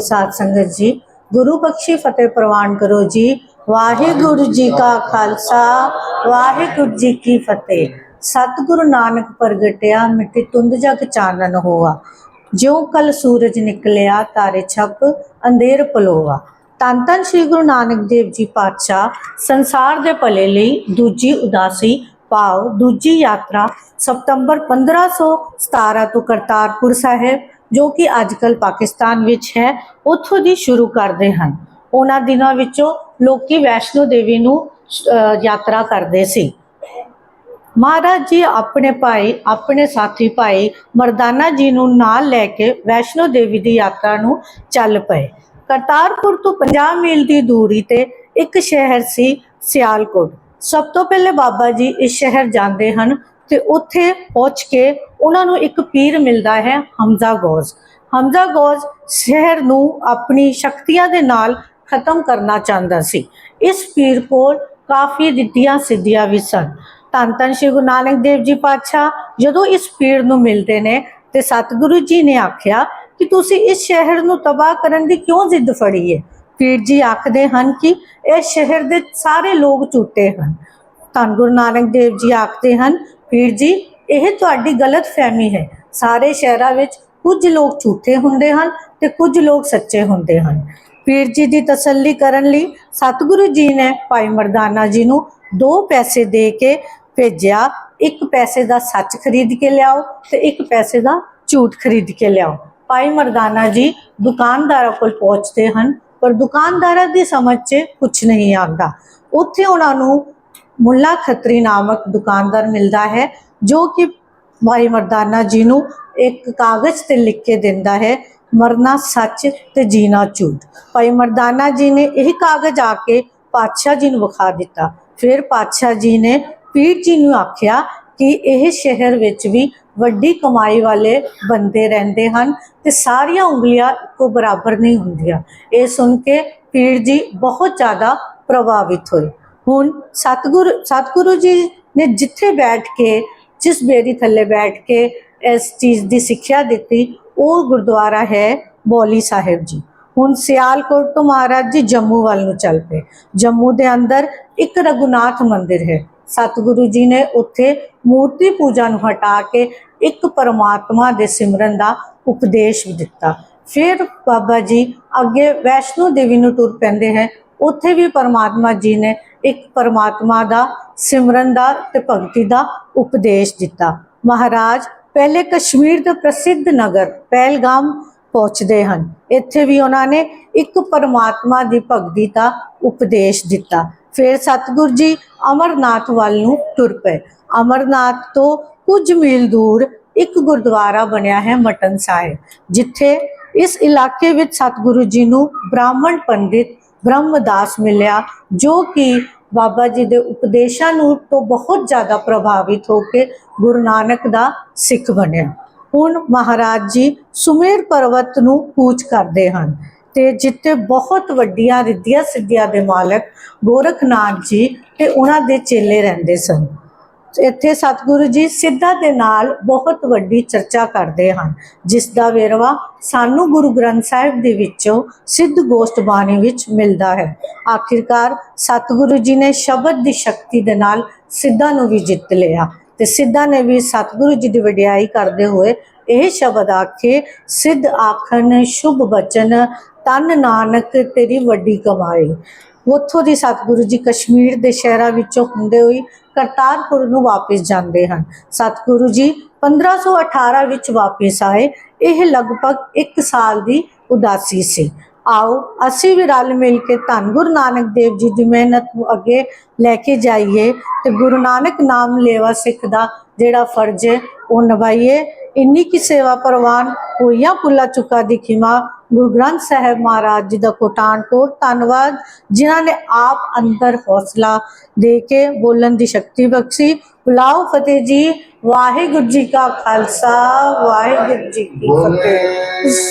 ਸਾਧ ਸੰਗਤ ਜੀ, ਗੁਰੂ ਬਖਸ਼ੀ ਫਤਿਹ ਪ੍ਰਵਾਨ ਕਰੋ ਜੀ। ਵਾਹਿਗੁਰੂ ਜੀ ਕਾ ਖਾਲਸਾ, ਵਾਹਿਗੁਰੂ ਜੀ ਕੀ ਫਤਿਹ। ਸਤਿਗੁਰੂ ਨਾਨਕ ਪ੍ਰਗਟਿਆ ਮਿੱਟੀ ਤੁੰਦ ਜਗ ਚਾਨਣ ਹੋਆ। ਜਿਉ ਕਲ ਸੂਰਜ ਨਿਕਲਿਆ, ਤਾਰੇ ਛਪ, ਅੰਧੇਰ ਪਲੋਆ। ਧੰਨ ਧੰਨ ਸ੍ਰੀ ਗੁਰੂ ਨਾਨਕ ਦੇਵ ਜੀ ਪਾਤਸ਼ਾਹ, ਸੰਸਾਰ ਦੇ ਭਲੇ ਲਈ ਦੂਜੀ ਉਦਾਸੀ ਭਾਵ ਦੂਜੀ ਯਾਤਰਾ ਸਤੰਬਰ 1517 ਤੋਂ ਕਰਤਾਰਪੁਰ ਸਾਹਿਬ ਜੋ ਕਿ ਅੱਜਕੱਲ ਪਾਕਿਸਤਾਨ ਵਿੱਚ ਹੈ, ਉੱਥੋਂ ਦੀ ਸ਼ੁਰੂ ਕਰਦੇ ਹਨ। ਉਹਨਾਂ ਦਿਨਾਂ ਵਿੱਚੋਂ ਲੋਕੀ ਵੈਸ਼ਨੋ ਦੇਵੀ ਨੂੰ ਯਾਤਰਾ ਕਰਦੇ ਸੀ। ਮਹਾਰਾਜ ਜੀ ਆਪਣੇ ਭਾਈ, ਆਪਣੇ ਸਾਥੀ ਭਾਈ ਮਰਦਾਨਾ ਜੀ ਨੂੰ ਨਾਲ ਲੈ ਕੇ ਵੈਸ਼ਨੋ ਦੇਵੀ ਦੀ ਯਾਤਰਾ ਨੂੰ ਚੱਲ ਪਏ। ਕਰਤਾਰਪੁਰ ਤੋਂ 50 ਮੀਲ ਦੀ ਦੂਰੀ ਤੇ ਇੱਕ ਸ਼ਹਿਰ ਸੀ ਸਿਆਲਕੋਟ। ਸਭ ਤੋਂ ਪਹਿਲੇ ਬਾਬਾ ਜੀ ਇਸ ਸ਼ਹਿਰ ਜਾਂਦੇ ਹਨ ਤੇ ਉੱਥੇ ਪਹੁੰਚ ਕੇ ਉਹਨਾਂ ਨੂੰ ਇੱਕ ਪੀਰ ਮਿਲਦਾ ਹੈ, ਹਮਜ਼ਾ ਗੌਜ਼। ਹਮਜ਼ਾ ਗੌਜ਼ ਸ਼ਹਿਰ ਨੂੰ ਆਪਣੀ ਸ਼ਕਤੀਆਂ ਦੇ ਨਾਲ ਖਤਮ ਕਰਨਾ ਚਾਹੁੰਦਾ ਸੀ। ਇਸ ਪੀਰ ਕੋਲ ਕਾਫੀ ਦਿੱਤੀਆਂ ਸਿੱਧੀਆਂ ਵੀ ਸਨ। ਧੰਨ ਧੰਨ ਸ਼੍ਰੀ ਗੁਰੂ ਨਾਨਕ ਦੇਵ ਜੀ ਪਾਤਸ਼ਾਹ, ਜਦੋਂ ਇਸ ਪੀਰ ਨੂੰ ਮਿਲਦੇ ਨੇ ਤੇ ਸਤਿਗੁਰੂ ਜੀ ਨੇ ਆਖਿਆ ਕਿ ਤੁਸੀਂ ਇਸ ਸ਼ਹਿਰ ਨੂੰ ਤਬਾਹ ਕਰਨ ਦੀ ਕਿਉਂ ਜ਼ਿੱਦ ਫੜੀ ਹੈ ਪੀਰ ਜੀ ਆਖਦੇ ਹਨ ਕਿ ਇਸ ਸ਼ਹਿਰ ਦੇ ਸਾਰੇ ਲੋਕ ਝੂਠੇ ਹਨ। ਧੰਨ ਗੁਰੂ ਨਾਨਕ ਦੇਵ ਜੀ ਆਖਦੇ ਹਨ ਪੀਰ ਜੀ, ਇਹ ਤੁਹਾਡੀ ਗਲਤ ਫਹਿਮੀ ਹੈ। ਸਾਰੇ ਸ਼ਹਿਰਾਂ ਵਿੱਚ ਕੁਝ ਲੋਕ ਝੂਠੇ ਹੁੰਦੇ ਹਨ ਤੇ ਕੁਝ ਲੋਕ ਸੱਚੇ ਹੁੰਦੇ ਹਨ। ਪੀਰ ਜੀ ਦੀ ਤਸੱਲੀ ਕਰਨ ਲਈ ਸਤਿਗੁਰੂ ਜੀ ਨੇ ਭਾਈ ਮਰਦਾਨਾ ਜੀ ਨੂੰ ਦੋ ਪੈਸੇ ਦੇ ਕੇ ਭੇਜਿਆ। ਇੱਕ ਪੈਸੇ ਦਾ ਸੱਚ ਖਰੀਦ ਕੇ ਲਿਆਓ ਤੇ ਇੱਕ ਪੈਸੇ ਦਾ ਝੂਠ ਖਰੀਦ ਕੇ ਲਿਆਓ। ਭਾਈ ਮਰਦਾਨਾ ਜੀ ਦੁਕਾਨਦਾਰਾਂ ਕੋਲ ਪਹੁੰਚਦੇ ਹਨ, ਪਰ ਦੁਕਾਨਦਾਰਾਂ ਦੀ ਸਮਝ 'ਚ ਕੁਝ ਨਹੀਂ ਆਉਂਦਾ। ਉੱਥੇ ਉਹਨਾਂ ਨੂੰ ਮੁੱਲਾ ਖੱਤਰੀ ਨਾਮਕ ਦੁਕਾਨਦਾਰ ਮਿਲਦਾ ਹੈ, ਜੋ ਕਿ ਭਾਈ ਮਰਦਾਨਾ ਜੀ ਨੂੰ ਇੱਕ ਕਾਗਜ਼ ਤੇ ਲਿਖ ਕੇ ਦਿੰਦਾ ਹੈ, ਮਰਨਾ ਸੱਚ ਤੇ ਜੀਣਾ ਝੂਠ। ਭਾਈ ਮਰਦਾਨਾ ਜੀ ਨੇ ਇਹ ਕਾਗਜ਼ ਆ ਕੇ ਪਾਤਸ਼ਾਹ ਜੀ ਨੂੰ ਵਿਖਾ ਦਿੱਤਾ। ਫਿਰ ਪਾਤਸ਼ਾਹ ਜੀ ਨੇ ਪੀਰ ਜੀ ਨੂੰ ਆਖਿਆ ਕਿ ਇਹ ਸ਼ਹਿਰ ਵਿੱਚ ਵੀ ਵੱਡੀ ਕਮਾਈ ਵਾਲੇ ਬੰਦੇ ਰਹਿੰਦੇ ਹਨ ਤੇ ਸਾਰੀਆਂ ਉਂਗਲੀਆਂ ਇੱਕੋ ਬਰਾਬਰ ਨਹੀਂ ਹੁੰਦੀਆਂ। ਇਹ ਸੁਣ ਕੇ ਪੀਰ ਜੀ ਬਹੁਤ ਜ਼ਿਆਦਾ ਪ੍ਰਭਾਵਿਤ ਹੋਏ। ਹੁਣ ਸਤਿਗੁਰੂ ਸਤਿਗੁਰੂ ਜੀ ਨੇ ਜਿੱਥੇ ਬੈਠ ਕੇ, ਜਿਸ ਬੇਰੀ ਥੱਲੇ ਬੈਠ ਕੇ ਇਸ ਚੀਜ਼ ਦੀ ਸਿੱਖਿਆ ਦਿੱਤੀ, ਉਹ ਗੁਰਦੁਆਰਾ ਹੈ ਬੋਲੀ ਸਾਹਿਬ ਜੀ। ਹੁਣ ਸਿਆਲਕੋਟ ਤੋਂ ਮਹਾਰਾਜ ਜੀ ਜੰਮੂ ਵੱਲ ਨੂੰ ਚੱਲ ਪਏ। ਜੰਮੂ ਦੇ ਅੰਦਰ ਇੱਕ ਰਘੁਨਾਥ ਮੰਦਿਰ ਹੈ। ਸਤਿਗੁਰੂ ਜੀ ਨੇ ਉੱਥੇ ਮੂਰਤੀ ਪੂਜਾ ਨੂੰ ਹਟਾ ਕੇ ਇੱਕ ਪਰਮਾਤਮਾ ਦੇ ਸਿਮਰਨ ਦਾ ਉਪਦੇਸ਼ ਵੀ ਦਿੱਤਾ। ਫਿਰ ਬਾਬਾ ਜੀ ਅੱਗੇ ਵੈਸ਼ਨੋ ਦੇਵੀ ਨੂੰ ਟੁਰ ਪੈਂਦੇ ਹੈ। ਉੱਥੇ ਵੀ ਪਰਮਾਤਮਾ ਜੀ ਨੇ ਇੱਕ ਪਰਮਾਤਮਾ ਦਾ, ਸਿਮਰਨ ਦਾ ਤੇ ਭਗਤੀ ਦਾ ਉਪਦੇਸ਼ ਦਿੱਤਾ। ਮਹਾਰਾਜ ਪਹਿਲੇ ਕਸ਼ਮੀਰ ਦੇ ਪ੍ਰਸਿੱਧ ਨਗਰ ਪਹਿਲਗਾਮ ਪਹੁੰਚਦੇ ਹਨ। ਇੱਥੇ ਵੀ ਉਹਨਾਂ ਨੇ ਇੱਕ ਪਰਮਾਤਮਾ ਦੀ ਭਗਤੀ ਦਾ ਉਪਦੇਸ਼ ਦਿੱਤਾ। ਫਿਰ ਸਤਿਗੁਰ ਜੀ ਅਮਰਨਾਥ ਵੱਲ ਨੂੰ ਤੁਰ ਪਏ। ਅਮਰਨਾਥ ਤੋਂ ਕੁਝ ਮੀਲ ਦੂਰ ਇੱਕ ਗੁਰਦੁਆਰਾ ਬਣਿਆ ਹੈ ਮਟਨ ਸਾਹਿਬ, ਜਿੱਥੇ ਇਸ ਇਲਾਕੇ ਵਿੱਚ ਸਤਿਗੁਰੂ ਜੀ ਨੂੰ ਬ੍ਰਾਹਮਣ ਪੰਡਿਤ ਬ੍ਰਹਮਦਾਸ ਮਿਲਿਆ, ਜੋ ਕਿ ਬਾਬਾ ਜੀ ਦੇ ਉਪਦੇਸ਼ਾਂ ਨੂੰ ਤੋਂ ਬਹੁਤ ਜ਼ਿਆਦਾ ਪ੍ਰਭਾਵਿਤ ਹੋ ਕੇ ਗੁਰੂ ਨਾਨਕ ਦਾ ਸਿੱਖ ਬਣਿਆ। ਹੁਣ ਮਹਾਰਾਜ ਜੀ ਸੁਮੇਰ ਪਰਵਤ ਨੂੰ ਕੂਚ ਕਰਦੇ ਹਨ ਤੇ ਜਿੱਥੇ ਬਹੁਤ ਵੱਡੀਆਂ ਰਿੱਧੀਆਂ ਸਿੱਧੀਆਂ ਦੇ ਮਾਲਕ ਗੋਰਖਨਾਥ ਜੀ ਤੇ ਉਹਨਾਂ ਦੇ ਚੇਲੇ ਰਹਿੰਦੇ ਸਨ। ਇੱਥੇ ਸਤਿਗੁਰੂ ਜੀ ਸਿੱਧਾ ਦੇ ਨਾਲ ਬਹੁਤ ਵੱਡੀ ਚਰਚਾ ਕਰਦੇ ਹਨ, ਜਿਸ ਦਾ ਵੇਰਵਾ ਸਾਨੂੰ ਗੁਰੂ ਗ੍ਰੰਥ ਸਾਹਿਬ ਦੇ ਵਿੱਚੋਂ ਸਿੱਧ ਗੋਸ਼ਟ ਬਾਣੀ ਵਿੱਚ ਮਿਲਦਾ ਹੈ। ਆਖਿਰਕਾਰ ਸਤਿਗੁਰੂ ਜੀ ਨੇ ਸ਼ਬਦ ਦੀ ਸ਼ਕਤੀ ਦੇ ਨਾਲ ਸਿੱਧਾ ਨੂੰ ਵੀ ਜਿੱਤ ਲਿਆ ਤੇ ਸਿੱਧਾ ਨੇ ਵੀ ਸਤਿਗੁਰੂ ਜੀ ਦੀ ਵਡਿਆਈ ਕਰਦੇ ਹੋਏ ਇਹ ਸ਼ਬਦ ਆਖੇ, ਸਿੱਧ ਆਖਣ, ਸ਼ੁਭ ਬਚਨ, ਤਨ ਨਾਨਕ ਤੇਰੀ ਵੱਡੀ ਕਮਾਈ। ਉੱਥੋਂ ਦੀ ਸਤਿਗੁਰੂ ਜੀ ਕਸ਼ਮੀਰ ਦੇ ਸ਼ਹਿਰਾਂ ਵਿੱਚੋਂ ਹੁੰਦੇ ਹੋਈ ਕਰਤਾਰਪੁਰ ਨੂੰ ਵਾਪਸ ਜਾਂਦੇ ਹਨ। ਸਤਿਗੁਰੂ ਜੀ 1518 ਵਿੱਚ ਵਾਪਸ ਆਏ। ਇਹ ਲਗਭਗ 1 ਸਾਲ ਦੀ ਉਦਾਸੀ ਸੀ। ਆਓ, ਅਸੀਂ ਵੀ ਰਲ ਮਿਲ ਕੇ ਧੰਨ ਗੁਰੂ ਨਾਨਕ ਦੇਵ ਜੀ ਦੀ ਮਿਹਨਤ ਨੂੰ ਅੱਗੇ ਲੈ ਕੇ ਜਾਈਏ ਤੇ ਗੁਰੂ ਨਾਨਕ ਨਾਮ ਲੈਵਾ ਸਿੱਖ ਦਾ ਜਿਹੜਾ ਫਰਜ਼ ਹੈ, ਉਹ ਨਿਭਾਈਏ। ਇੰਨੀ ਕੀ ਸੇਵਾ ਪ੍ਰਵਾਨ ਹੋਈਆਂ ਪੁੱਲਾ ਚੁੱਕਾ ਦੀ ਖਿਮਾ ਗੁਰੂ ਗ੍ਰੰਥ ਸਾਹਿਬ ਮਹਾਰਾਜ ਜੀ ਦਾ ਕੋਟਾਨ ਕੋਟ। ਧੰਨਵਾਦ। ਜਿਨ੍ਹਾਂ ਨੇ ਆਪ ਅੰਦਰ ਹੌਸਲਾ ਦੇ ਕੇ ਬੋਲਣ ਦੀ ਸ਼ਕਤੀ ਬਖਸ਼ੀ। ਬੁਲਾਓ ਫਤਿਹ ਜੀ। ਵਾਹਿਗੁਰੂ ਜੀ ਕਾ ਖਾਲਸਾ। ਵਾਹਿਗੁਰੂ ਜੀ ਕੀ ਫਤਿਹ।